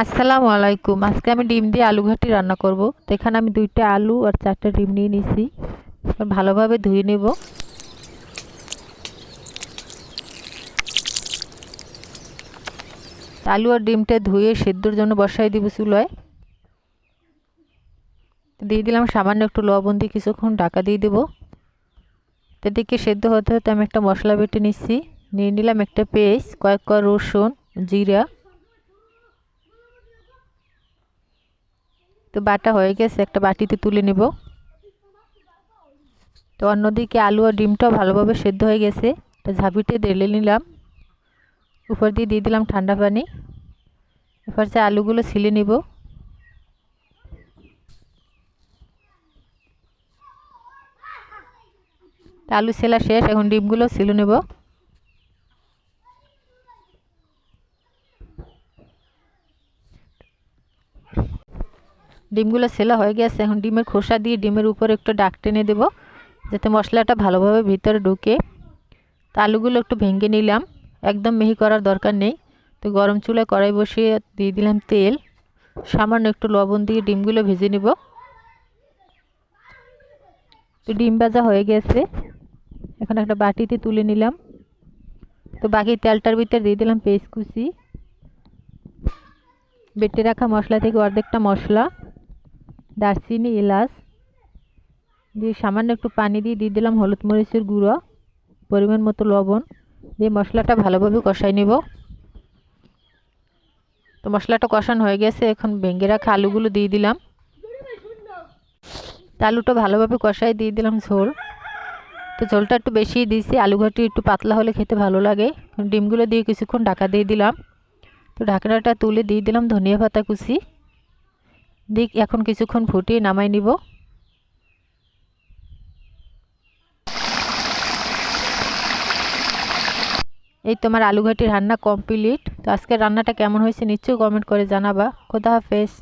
আসসালামু আলাইকুম। আজকে আমি ডিম দিয়ে আলু ঘাটি রান্না করব। তো এখানে আমি দুইটা আলু আর চারটা ডিম নিয়ে নিছি। ভালোভাবে ধুয়ে নেব। আলু আর ডিমটা ধুয়ে সেদ্ধর জন্য বসাই দিব চুলায়। দিয়ে দিলাম সামান্য একটু লবণ দিয়ে কিছুক্ষণ ঢাকা দিয়ে দেবো। এদিকে সেদ্ধ হতে হতে আমি একটা মশলা বেটে নিচ্ছি। নিয়ে নিলাম একটা পেস্ট কয়েক কয়েক রসুন, জিরা। তো বাটা হয়ে গেছে, একটা বাটিতে তুলে নেব। তো অন্যদিকে আলু আর ডিমটাও ভালোভাবে সেদ্ধ হয়ে গেছে। একটা ঝাঁপিতে ঢেলে নিলাম। উপর দিয়ে দিয়ে দিলাম ঠান্ডা পানি। এবার যে আলুগুলো ছিলে নিব। আলু ছেলা শেষ, এখন ডিমগুলো ছিলে নেব। ডিমগুলো সেলা হয়ে গেছে, এখন ডিমের খোসা দিয়ে ডিমের উপর একটু ডাক টেনে দেবো, যাতে মশলাটা ভালোভাবে ভিতরে ঢুকে। তো আলুগুলো একটু ভেঙে নিলাম, একদম মিহি করার দরকার নেই। তো গরম চুলায় কড়াই বসিয়ে দিয়ে দিলাম তেল। সামান্য একটু লবণ দিয়ে ডিমগুলো ভেজে নিব। তো ডিম ভাজা হয়ে গেছে, এখন একটা বাটিতে তুলে নিলাম। তো বাকি তেলটার ভিতরে দিয়ে দিলাম পেস্ট কুচি। বেটে রাখা মশলা থেকে অর্ধেকটা মশলা। দারচিনি, এলাচ দিয়ে সামান্য একটু পানি দিয়ে দিয়ে দিলাম হলুদ মরিচের গুঁড়ো, পরিমাণ মতো লবণ দিয়ে মশলাটা ভালোভাবে কষাই নেব। তো মশলাটা কষানো হয়ে গেছে, এখন ভেঙে রাখা আলুগুলো দিয়ে দিলাম। আলুটা ভালোভাবে কষাই দিয়ে দিলাম ঝোল। তো ঝোলটা একটু বেশি দিয়েছি, আলু ঘাটি একটু পাতলা হলে খেতে ভালো লাগে। ডিমগুলো দিয়ে কিছুক্ষণ ঢাকা দিয়ে দিলাম। তো ঢাকনাটা তুলে দিয়ে দিলাম ধনিয়া পাতা কুচি। দিক এখন কিছুক্ষণ ফুটিয়ে নামাই নিব। এই তোমার আলু ঘাটির রান্না কমপ্লিট। তো আজকের রান্নাটা কেমন হয়েছে নিশ্চয়ই কমেন্ট করে জানাবা। খোদা হাফেজ।